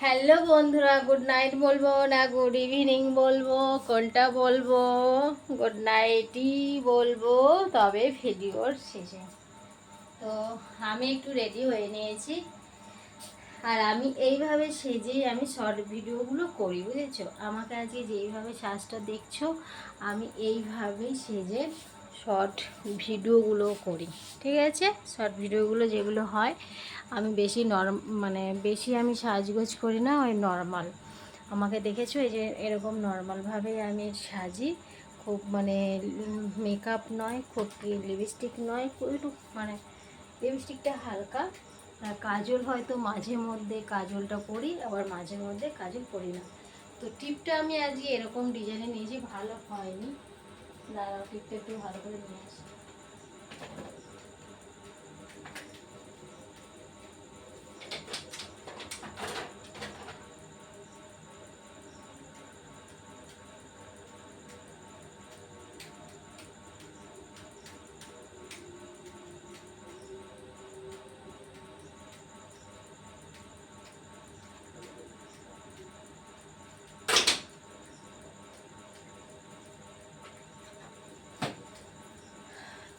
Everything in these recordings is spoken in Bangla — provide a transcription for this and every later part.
হ্যালো বন্ধুরা, গুড নাইট বলব না গুড ইভিনিং বলব, কোনটা বলব? গুড নাইটই বলব, তবে ভিডিওর শেষে। তো আমি একটু রেডি হয়ে নিয়েছি। আর আমি এইভাবে সেজেই আমি শর্ট ভিডিওগুলো করি, বুঝেছ? আমাকে আজকে যেইভাবে সাজটা দেখছ, আমি এইভাবেই সেজে শর্ট ভিডিওগুলো করি, ঠিক আছে? শর্ট ভিডিওগুলো যেগুলো হয়, আমি বেশি নরম মানে বেশি আমি সাজগোজ করি না, ওই নর্মাল আমাকে দেখেছ? এই যে এরকম নর্মালভাবেই আমি সাজি, খুব মানে মেকআপ নয়, খুব লিপস্টিক নয় একটু মানে লিপস্টিকটা হালকা। আর কাজল হয়তো মাঝে মধ্যে কাজলটা করি, আবার মাঝে মধ্যে কাজল করি না। তো টিপটা আমি আজকে এরকম ডিজাইনে নিয়েছি, ভালো হয়নি। দাঁড়াও টিপটা একটু ভালো করে নিয়ে আসি।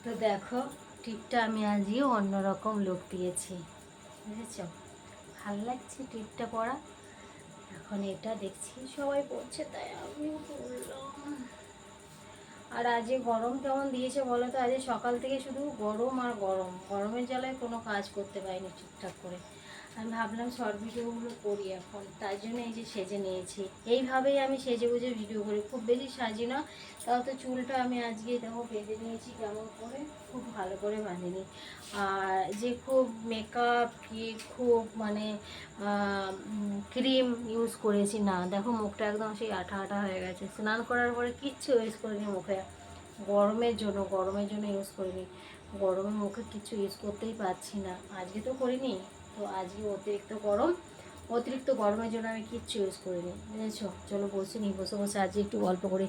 তো দেখো, টিপটা আমি আজই অন্যরকম লোক দিয়েছি, বুঝেছ? ভালো লাগছে টিপটা পরা? এখন এটা দেখছি, সবাই পড়ছে তাই আমিও পড়লাম আর আজকে গরম কেমন দিয়েছে বলো তো? আজকে সকাল থেকে শুধু গরম আর গরম। গরমের জ্বালায় কোনো কাজ করতে পারিনি ঠিকঠাক করে। আমি ভাবলাম শর্ট ভিডিওগুলো করি এখন তার জন্য এই যে সেজে নিয়েছি। এইভাবেই আমি সেজে বুঝে ভিডিও করি, খুব বেশি সাজি না তাও তো চুলটা আমি আজকে দেখো বেঁধে নিয়েছি কেমন করে, খুব ভালো করে বাঁধিনি। আর যে খুব মেকআপ কি খুব মানে ক্রিম ইউজ করেছি, না, দেখো মুখটা একদম সেই আঠা আঠা হয়ে গেছে। স্নান করার পরে কিচ্ছু ইউজ করিনি মুখে, গরমের জন্য গরমের জন্য ইউজ করিনি। গরমে মুখে কিচ্ছু ইউজ করতেই পারছি না, আজকে তো করিনি। তো আজকে অতিরিক্ত গরম। অতিরিক্ত গরমের জন্য আমি কিচ্ছু ইউজ করিনি, বুঝেছ? চলো বসে নি, বসে বসে আজকে একটু গল্প করি।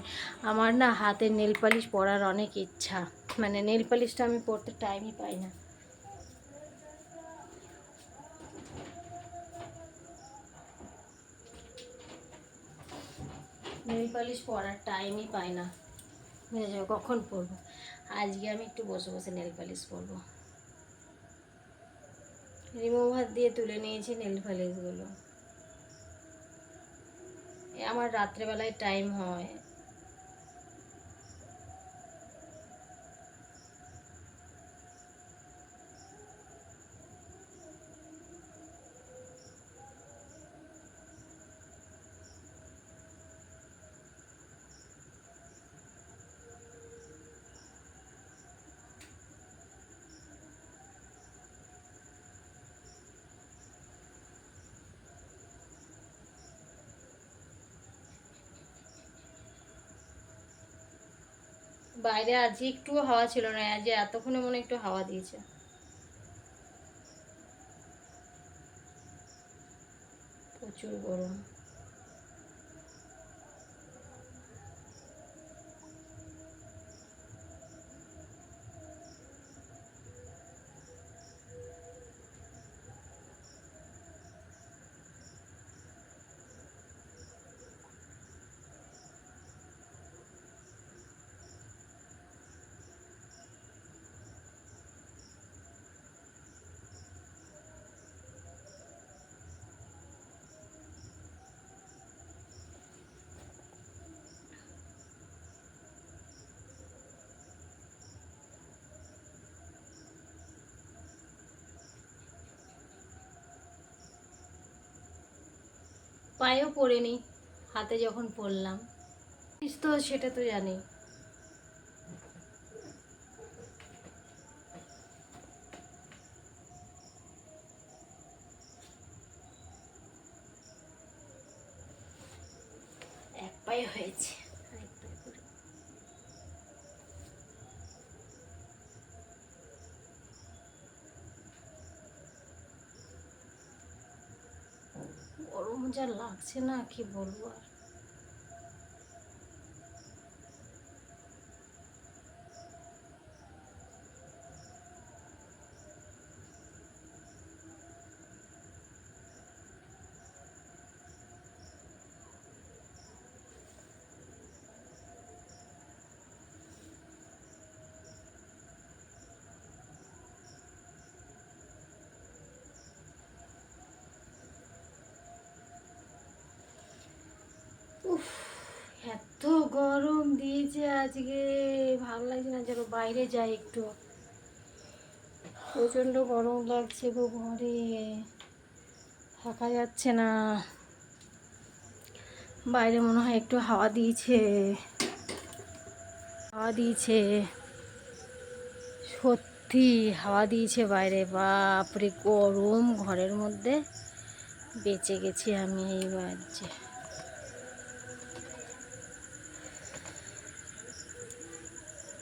আমার না হাতের নেল পালিশ পরার অনেক ইচ্ছা। মানে নেল পালিশটা আমি পরতে টাইমই পাই না। নেল পালিশ পরার টাইমই পাই না। বুঝেছ? কখন পরবো? আজকে আমি একটু বসে বসে নেল পালিশ পরবো। রিমুভার দিয়ে তুলে নিয়েছি নেল ফালিশগুলো। আমার রাত্রেবেলায় টাইম হয়। বাইরে আজকে একটু হাওয়া ছিল না আজ এতক্ষণে মনে একটু হাওয়া দিয়েছে। প্রচুর গরম। পায়েও পড়েনি হাতে যখন পড়লাম। তো সেটা তো জানি। গরম যা লাগছে না কি বলব আর? এত গরম দিয়েছে আজকে। ভালো লাগছে না, যেন বাইরে যাই একটু। প্রচণ্ড গরম লাগছে গো ঘরে। থাকা যাচ্ছে না। বাইরে মনে হয় একটু হাওয়া দিয়েছে। হাওয়া দিয়েছে। সত্যি হাওয়া দিয়েছে বাইরে। বাপরে, গরম ঘরের মধ্যে বেঁচে গেছি আমি এই বাজছে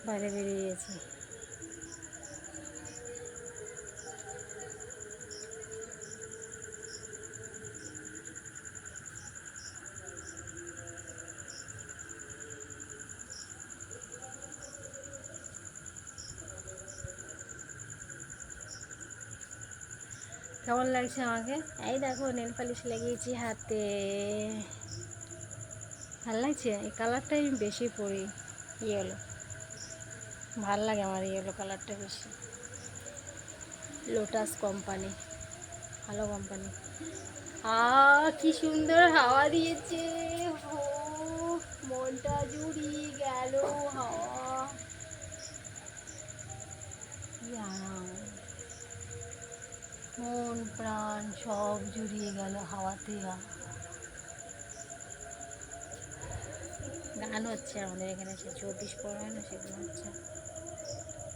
বাইরে বেরিয়ে গেছি কেমন লাগছে আমাকে? এই দেখো, নেল পালিশ লাগিয়েছি হাতে। ভালো লাগছে? এই কালারটাই আমি বেশি পরি ইয়েলো ভালো লাগে আমার ইয়েলো কালারটা বেশি। লোটাস কোম্পানি ভালো কোম্পানি আ কি সুন্দর হাওয়া দিয়েছে। ও মনটা জুড়িয়ে গেল হাওয়া। মন প্রাণ সব জুড়িয়ে গেল হাওয়াতে। গান হচ্ছে আমাদের এখানে সে চব্বিশ পর হয় না সেগুলো হচ্ছে।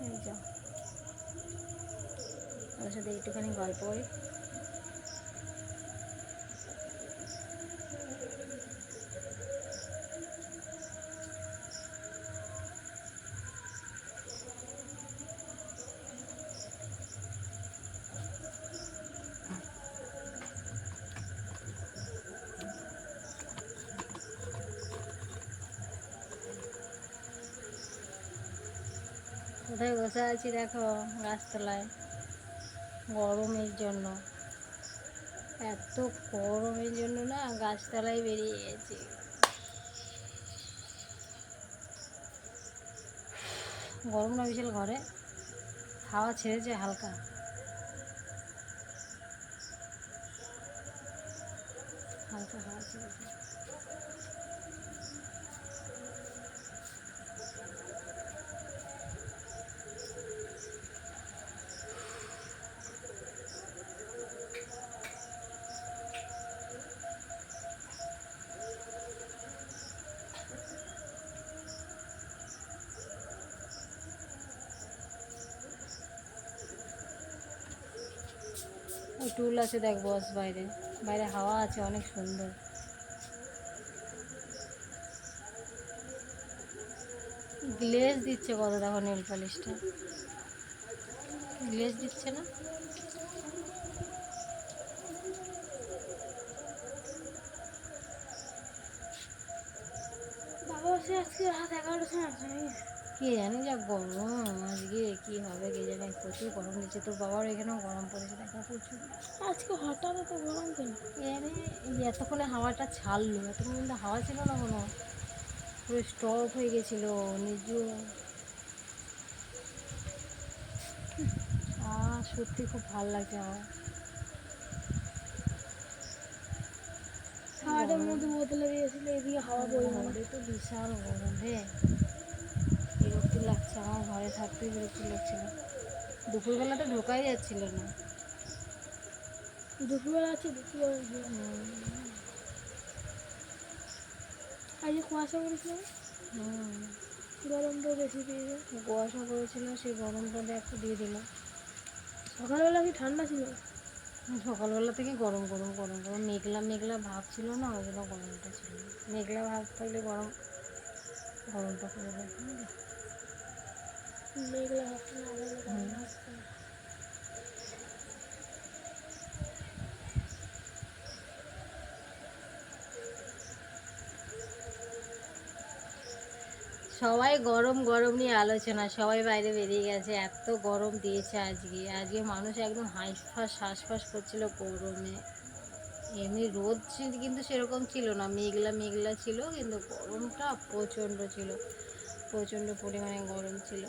এই যা। ওর সাথে একটুখানি গল্প কোথায় বসে আছি দেখো গাছতলায়। গরমের জন্য। এত গরমের জন্য না গাছতলায় বেরিয়ে গেছি। গরম না বিশাল ঘরে। হাওয়া ছেড়েছে হালকা। হালকা হাওয়া ছেড়েছে। টুল আছে দেখ বস বাইরে। বাইরে হাওয়া আছে, অনেক সুন্দর। গ্লেজ দিচ্ছে কত, দেখো নেল পালিশটা। গ্লেজ দিচ্ছে না? বাবা আজকে রাত এগারোটার সময় কে জানি যা গরম আজকে কি হবে কে জানে প্রচুর গরম দিচ্ছে। তোর বাবার এখানেও গরম পড়েছে দেখো প্রচুর। আজকে হঠাৎ এত গরম কেন? এতক্ষণে হাওয়াটা ছাড়লো এতক্ষণ কিন্তু হাওয়া ছিল না কোনো। পুরো স্টপ হয়ে গেছিল নিজু আহ সত্যি খুব ভালো লাগছে আমার। হাওয়াটার মধ্যে বদলে দিয়েছিল এদিকে হাওয়া বই তো বিশাল গরম রে। ঘরে থাকতে বিরক্তি লাগছিল। দুপুরবেলা তো ঢোকাই যাচ্ছিল না। দুপুরবেলা আছে দুপুরবেলা আজকে কুয়াশা পড়েছিল হুম। গরমটাও বেশি পেয়েছে কুয়াশা পড়েছিল সেই গরমটা দেখ দিয়ে দিল সকালবেলা কি ঠান্ডা ছিল? সকালবেলা থেকে গরম গরম গরম গরম। মেঘলা মেঘলা ভাব ছিল না ওই জন্য গরমটা ছিল মেঘলা ভাব থাকলে গরম গরমটা করে দেয় বুঝলি? মেঘলা হাতে না আলাদা হুম। গরম আসছে না। সবাই গরম গরম নিয়ে আলোচনা, সবাই বাইরে বেরিয়ে গেছে, এত গরম দিয়েছে আজকে। আজকে মানুষ একদম হাঁসফাঁস শ্বাসফাস করছিল গরমে। এমনি রোদ কিন্তু সেরকম ছিল না। মেঘলা মেঘলা ছিল, কিন্তু গরমটা প্রচণ্ড ছিল। প্রচণ্ড পরিমাণে গরম ছিল।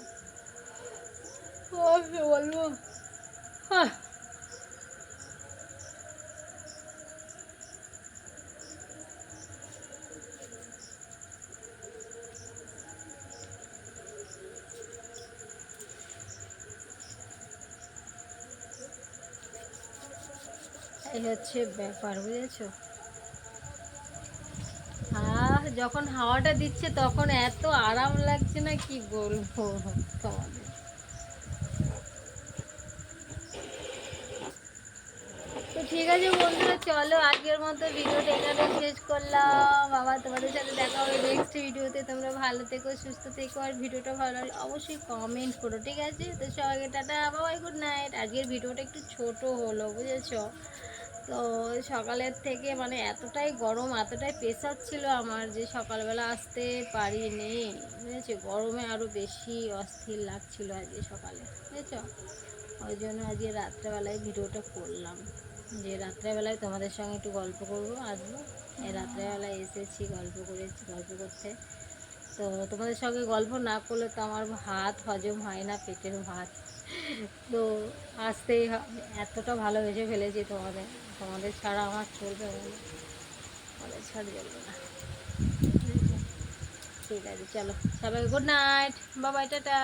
বলব হ্যাঁ এই হচ্ছে ব্যাপার, বুঝেছ? আহ, যখন হাওয়াটা দিচ্ছে তখন এত আরাম লাগছে না কি বলব? তোমাদের ঠিক আছে বন্ধুরা, চলো আজকের মতো ভিডিওটা এখানে শেষ করলাম। আবার তোমাদের সাথে দেখা হবে নেক্সট ভিডিওতে। তোমরা ভালো থেকো, সুস্থ থেকো, আর ভিডিওটা ভালো লাগলে অবশ্যই কমেন্ট করো, ঠিক আছে? তো সবাইকে টাটা, বাবাই গুড নাইট আজকের ভিডিওটা একটু ছোট হলো, বুঝেছ? তো সকালের থেকে মানে এতটাই গরম, এতটাই প্রেশার ছিল আমার যে সকালবেলা আসতে পারিনি, বুঝেছ? গরমে আরও বেশি অস্থির লাগছিল আজকে সকালে, বুঝেছ? ওই জন্য আজকে রাত্রেবেলায় ভিডিওটা করলাম। যে রাত্রেবেলায় তোমাদের সঙ্গে একটু গল্প করব আসব এই রাত্রেবেলায় এসেছি গল্প করেছি, গল্প করতে। তো তোমাদের সঙ্গে গল্প না করলে তো আমার ভাত হজম হয় না, পেটের ভাত। তো আসতেই এতটা ভালোবেসে ফেলেছি তোমাদের তোমাদের ছাড়া আমার চলবে তোমাদের ছাড়া চলবে না। ঠিক আছে, চলো। সবাই গুড নাইট বাবাই টাটা।